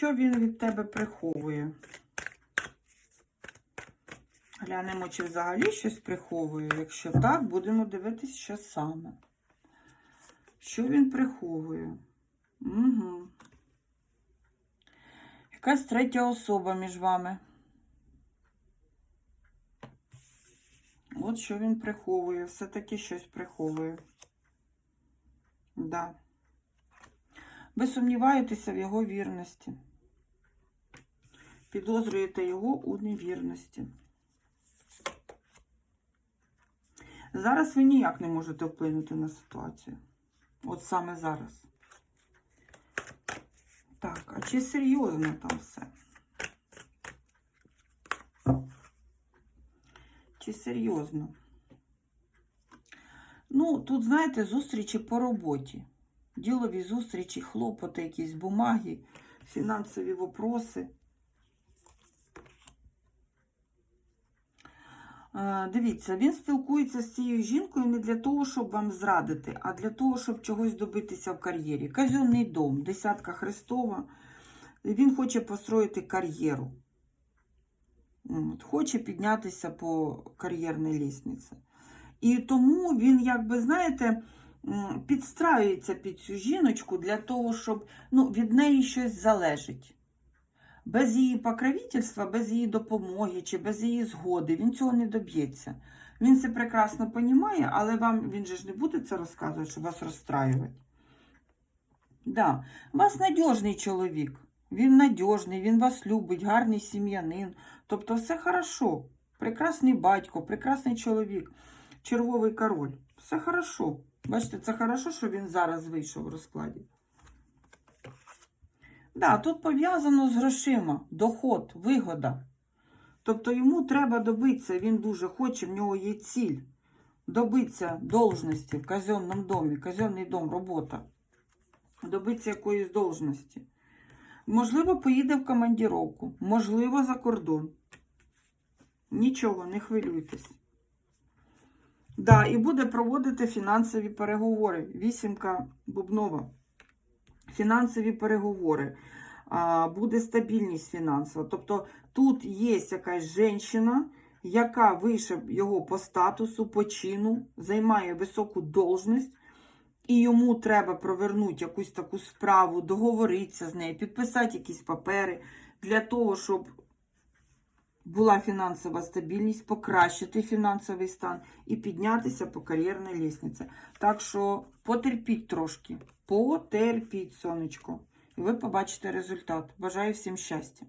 Що він від тебе приховує? Глянемо, чи взагалі щось приховує. Якщо так, будемо дивитися, що саме. Що він приховує? Угу. Якась третя особа між вами. От що він приховує. Все-таки щось приховує. Да. Ви сумніваєтеся в його вірності. Підозрюєте його у невірності. Зараз ви ніяк не можете вплинути на ситуацію. От саме зараз. Так, а чи серйозно там все? Чи серйозно? Ну, тут, знаєте, зустрічі по роботі. Ділові зустрічі, хлопоти, якісь бумаги, фінансові вопроси. Дивіться, він спілкується з цією жінкою не для того, щоб вам зрадити, а для того, щоб чогось добитися в кар'єрі. Казенний дом, десятка Христова. Він хоче построїти кар'єру. Хоче піднятися по кар'єрній лісниці. І тому він, якби, знаєте, підстраюється під цю жіночку для того, щоб ну, від неї щось залежить. Без її покровительства, без її допомоги чи без її згоди він цього не доб'ється. Він це прекрасно розуміє, але вам він же ж не буде це розказувати, щоб вас розстраювати. Да. У вас надіжний чоловік. Він надіжний, він вас любить, гарний сім'янин. Тобто все хорошо. Прекрасний батько, прекрасний чоловік, червовий король. Все хорошо. Бачите, це хорошо, що він зараз вийшов в розкладі. Да, тут пов'язано з грошима, доход, вигода. Тобто йому треба добитися, він дуже хоче, в нього є ціль. Добитися должності в казенному домі, казенний дом, робота. Добитися якоїсь должності. Можливо, поїде в командіровку, можливо, за кордон. Нічого, не хвилюйтесь. Да, і буде проводити фінансові переговори. Вісімка Бубнова. Фінансові переговори. Буде стабільність фінансова. Тобто тут є якась жінка, яка вище його по статусу, по чину, займає високу должність, і йому треба провернути якусь таку справу, договоритися з нею, підписати якісь папери для того, щоб була фінансова стабільність, покращити фінансовий стан і піднятися по кар'єрній лісниці. Так що потерпіть трошки, потерпіть, сонечко, ви побачите результат. Бажаю всім щастя!